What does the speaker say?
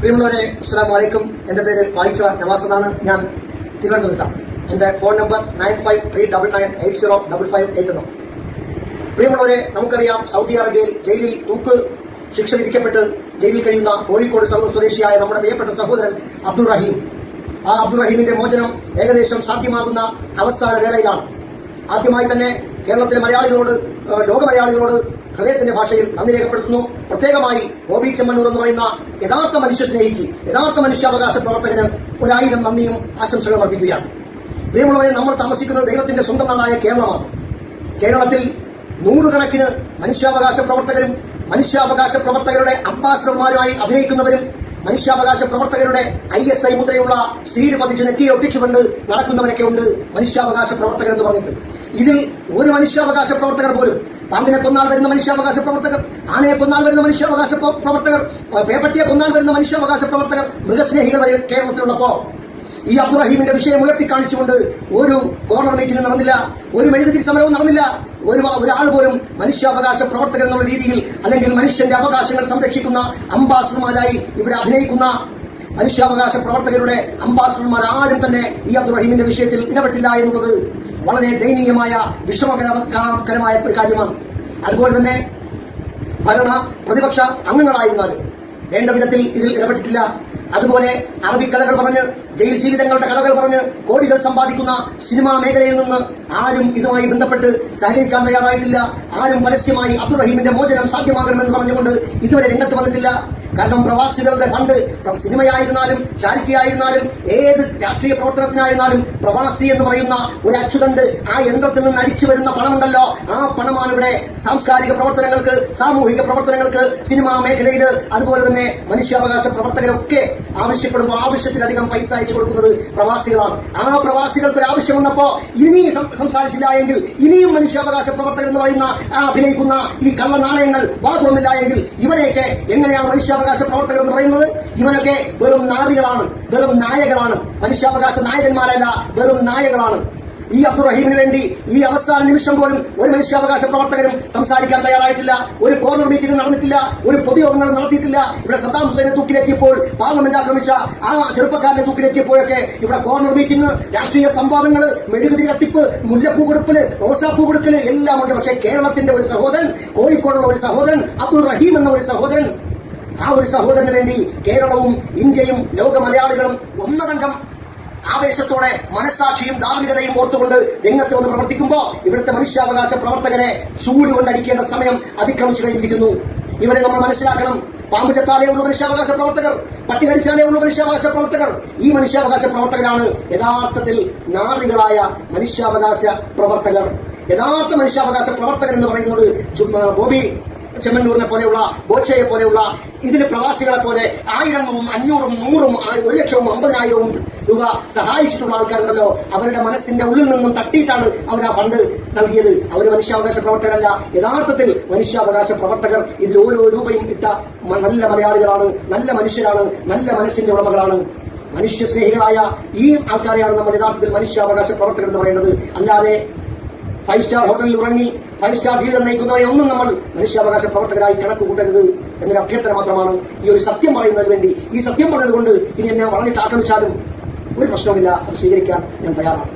പ്രിയമുള്ളവരെ അസ്സാം വലൈക്കും എന്റെ പേര് വായിച്ച നവാസ് എന്നാണ് ഞാൻ തിരുവനന്തപുരത്താണ് എന്റെ phone number nine five three double nine eight zero double five eight എന്നും പ്രിയമുള്ളവരെ നമുക്കറിയാം സൗദി അറേബ്യയിൽ ജയിലിൽ തൂക്ക് ശിക്ഷ വിധിക്കപ്പെട്ട് ജയിലിൽ കഴിയുന്ന കോഴിക്കോട് സർവ സ്വദേശിയായ നമ്മുടെ പ്രിയപ്പെട്ട സഹോദരൻ അബ്ദുൾ റഹീം. ആ അബ്ദുൾ റഹീമിന്റെ മോചനം ഏകദേശം സാധ്യമാകുന്ന അവസാന വേളയിലാണ്. ആദ്യമായി തന്നെ കേരളത്തിലെ മലയാളികളോട് ലോക മലയാളികളോട് ഹൃദയത്തിന്റെ ഭാഷയിൽ നന്ദി രേഖപ്പെടുത്തുന്നു. പ്രത്യേകമായി ബോബി ചെമ്മണ്ണൂർ എന്ന് പറയുന്ന യഥാർത്ഥ മനുഷ്യ സ്നേഹിക്ക് യഥാർത്ഥ മനുഷ്യാവകാശ പ്രവർത്തകന് ഒരായിരം നന്ദിയും ആശംസകളും അർപ്പിക്കുകയാണ്. ദൈവമുള്ളവരെ നമ്മൾ താമസിക്കുന്നത് ദൈവത്തിന്റെ സ്വന്തം നാടായ കേരളമാണ്. കേരളത്തിൽ നൂറുകണക്കിന് മനുഷ്യാവകാശ പ്രവർത്തകരും മനുഷ്യാവകാശ പ്രവർത്തകരുടെ അംബാസഡർമാരുമായി അഭിനയിക്കുന്നവരും മനുഷ്യാവകാശ പ്രവർത്തകരുടെ ഐ എസ് ഐ മുദ്രയുള്ള സീര് പതിച്ച് നെറ്റിയെ ഒട്ടിച്ചുകൊണ്ട് നടക്കുന്നവരൊക്കെ ഉണ്ട് മനുഷ്യാവകാശ പ്രവർത്തകർ എന്ന് പറഞ്ഞിട്ട്. ഇതിൽ ഒരു മനുഷ്യാവകാശ പ്രവർത്തകർ പോലും പാമ്പിനെ കൊന്നാൽ വരുന്ന മനുഷ്യാവകാശ പ്രവർത്തകർ ആനയെ കൊന്നാൽ വരുന്ന മനുഷ്യാവകാശ പ്ര- പ്രവർത്തകർ പേപ്പട്ടിയെ കൊന്നാൽ വരുന്ന മനുഷ്യാവകാശ പ്രവർത്തകർ മൃഗസ്നേഹികൾ വരെ കേരളത്തിലുള്ളപ്പോ ഈ അബ്ദുറഹീമിന്റെ വിഷയം ഉയർത്തിക്കാണിച്ചുകൊണ്ട് ഒരു കോർണർ മീറ്റിംഗ് നടന്നില്ല ഒരു മെഴുകുതിരി സമരവും നടന്നില്ല. ഒരു ഒരാൾ പോലും മനുഷ്യാവകാശ പ്രവർത്തകർ എന്നുള്ള രീതിയിൽ അല്ലെങ്കിൽ മനുഷ്യന്റെ അവകാശങ്ങൾ സംരക്ഷിക്കുന്ന അംബാസഡർമാരായി ഇവിടെ അഭിനയിക്കുന്ന മനുഷ്യാവകാശ പ്രവർത്തകരുടെ അംബാസഡർമാർ ആരും തന്നെ ഈ അബ്ദുറഹീമിന്റെ വിഷയത്തിൽ ഇടപെട്ടില്ല എന്നുള്ളത് വളരെ ദയനീയമായ വിഷമകരമായ ഒരു കാര്യമാണ്. അതുപോലെ തന്നെ ഭരണ പ്രതിപക്ഷ അംഗങ്ങളായിരുന്നാലും വേണ്ട വിധത്തിൽ ഇതിൽ ഇടപെട്ടിട്ടില്ല. അതുപോലെ അറബി കഥകൾ പറഞ്ഞ് ജയിൽ ജീവിതങ്ങളുടെ കഥകൾ പറഞ്ഞ് കോടികൾ സമ്പാദിക്കുന്ന സിനിമാ മേഖലയിൽ നിന്ന് ആരും ഇതുമായി ബന്ധപ്പെട്ട് സഹകരിക്കാൻ തയ്യാറായിട്ടില്ല. ആരും പരസ്യമായി അബ്ദുറഹീമിന്റെ മോചനം സാധ്യമാകണമെന്ന് പറഞ്ഞുകൊണ്ട് ഇതുവരെ രംഗത്ത് വന്നിട്ടില്ല. കാരണം പ്രവാസികളുടെ ഫണ്ട് സിനിമയായിരുന്നാലും ചാരിറ്റി ആയിരുന്നാലും ഏത് രാഷ്ട്രീയ പ്രവർത്തനത്തിനായിരുന്നാലും പ്രവാസി എന്ന് പറയുന്ന ഒരു അച്ചുതണ്ട് ആ യന്ത്രത്തിൽ നിന്ന് അടിച്ചു വരുന്ന പണമുണ്ടല്ലോ. ആ പണമാണ് ഇവിടെ സാംസ്കാരിക പ്രവർത്തനങ്ങൾക്ക് സാമൂഹിക പ്രവർത്തനങ്ങൾക്ക് സിനിമാ മേഖലയിൽ അതുപോലെ തന്നെ മനുഷ്യാവകാശ പ്രവർത്തകരൊക്കെ ആവശ്യപ്പെടുമ്പോൾ ആവശ്യത്തിലധികം പൈസ അയച്ചു കൊടുക്കുന്നത് പ്രവാസികളാണ്. ആ പ്രവാസികൾക്ക് ഒരു ആവശ്യം വന്നപ്പോ ഇനി സംസാരിച്ചില്ല എങ്കിൽ ഇനിയും മനുഷ്യാവകാശ പ്രവർത്തകർ എന്ന് പറയുന്ന അഭിനയിക്കുന്ന ഈ കള്ള നാണയങ്ങൾ വാ എങ്കിൽ ഇവരെയൊക്കെ എങ്ങനെയാണ് മനുഷ്യാവകാശ പ്രവർത്തകർ എന്ന് പറയുന്നത്? ഇവരൊക്കെ വെറും നാദികളാണ് വെറും നായകളാണ്. മനുഷ്യാവകാശ നായകന്മാരല്ല വെറും നായകളാണ്. ഈ അബ്ദുറഹീമിന് വേണ്ടി ഈ അവസാന നിമിഷം പോലും ഒരു മനുഷ്യാവകാശ പ്രവർത്തകരും സംസാരിക്കാൻ തയ്യാറായിട്ടില്ല. ഒരു കോർണർ മീറ്റിംഗ് നടന്നിട്ടില്ല. ഒരു പൊതുയോഗങ്ങൾ നടത്തിയിട്ടില്ല. ഇവിടെ സദ്ദാം ഹുസൈനെ തൂക്കിലെത്തിയപ്പോൾ പാർലമെന്റ് ആക്രമിച്ച ആ ചെറുപ്പക്കാരനെ തൂക്കിലെത്തിയപ്പോഴൊക്കെ ഇവിടെ കോർണർ മീറ്റിംഗ് രാഷ്ട്രീയ സംവാദങ്ങൾ മെഴുകുതിരി കത്തിപ്പ് മുല്ലപ്പൂ കൊടുക്കൽ റോസാപ്പൂ കൊടുക്കൽ എല്ലാം ഉണ്ട്. പക്ഷേ കേരളത്തിന്റെ ഒരു സഹോദരൻ കോഴിക്കോടുള്ള ഒരു സഹോദരൻ അബ്ദുൾ റഹീം എന്ന ഒരു സഹോദരൻ ആ ഒരു സഹോദരന് വേണ്ടി കേരളവും ഇന്ത്യയും ലോക മലയാളികളും ഒന്നടങ്കം ആവേശത്തോടെ മനസ്സാക്ഷിയും ധാർമ്മികതയും ഓർത്തുകൊണ്ട് രംഗത്ത് വന്ന് പ്രവർത്തിക്കുമ്പോൾ ഇവിടുത്തെ മനുഷ്യാവകാശ പ്രവർത്തകരെ ചൂടുകൊണ്ടടിക്കേണ്ട സമയം അതിക്രമിച്ചു കഴിഞ്ഞിരിക്കുന്നു. ഇവരെ നമ്മൾ മനസ്സിലാക്കണം. പാമ്പ് ചത്താലേ ഉള്ള മനുഷ്യാവകാശ പ്രവർത്തകർ. പട്ടി കടിച്ചാലേ ഉള്ള മനുഷ്യാവകാശ പ്രവർത്തകർ. ഈ മനുഷ്യാവകാശ പ്രവർത്തകരാണ് യഥാർത്ഥത്തിൽ നാറികളായ മനുഷ്യാവകാശ പ്രവർത്തകർ. യഥാർത്ഥ മനുഷ്യാവകാശ പ്രവർത്തകർ എന്ന് പറയുന്നത് ബോബി ചെമ്മന്നൂരിനെ പോലെയുള്ള ബോച്ചയെ പോലെയുള്ള ഇതിന് പ്രവാസികളെ പോലെ ആയിരവും അഞ്ഞൂറും നൂറും ഒരു ലക്ഷവും അമ്പതിനായിരവും രൂപ സഹായിച്ചിട്ടുള്ള ആൾക്കാരുണ്ടല്ലോ. അവരുടെ മനസ്സിന്റെ ഉള്ളിൽ നിന്നും തട്ടിയിട്ടാണ് അവർ ആ ഫണ്ട് നൽകിയത്. അവർ മനുഷ്യാവകാശ പ്രവർത്തകരല്ല. യഥാർത്ഥത്തിൽ മനുഷ്യാവകാശ പ്രവർത്തകർ ഇതിൽ ഓരോ രൂപയും ഇട്ട നല്ല മലയാളികളാണ് നല്ല മനുഷ്യരാണ് നല്ല മനസ്സിന്റെ ഉടമകളാണ്. മനുഷ്യ സ്നേഹികളായ ഈ ആൾക്കാരെയാണ് നമ്മൾ യഥാർത്ഥത്തിൽ മനുഷ്യാവകാശ പ്രവർത്തകർ എന്ന് പറയുന്നത്. അല്ലാതെ ഫൈവ് സ്റ്റാർ ഹോട്ടലിൽ ഉറങ്ങി ഫൈവ് സ്റ്റാർ ജീവിതം നയിക്കുന്നവരെ ഒന്നും നമ്മൾ മനുഷ്യാവകാശ പ്രവർത്തകരായി കണക്ക് കൂട്ടരുത് എന്നൊരു അഭ്യർത്ഥന മാത്രമാണ് ഈ ഒരു സത്യം പറയുന്നതിന് വേണ്ടി. ഈ സത്യം പറഞ്ഞതുകൊണ്ട് ഇനി എന്നെ വളഞ്ഞിട്ട് ആക്രമിച്ചാലും ഒരു പ്രശ്നവുമില്ല. അത് സ്വീകരിക്കാൻ ഞാൻ തയ്യാറാണ്.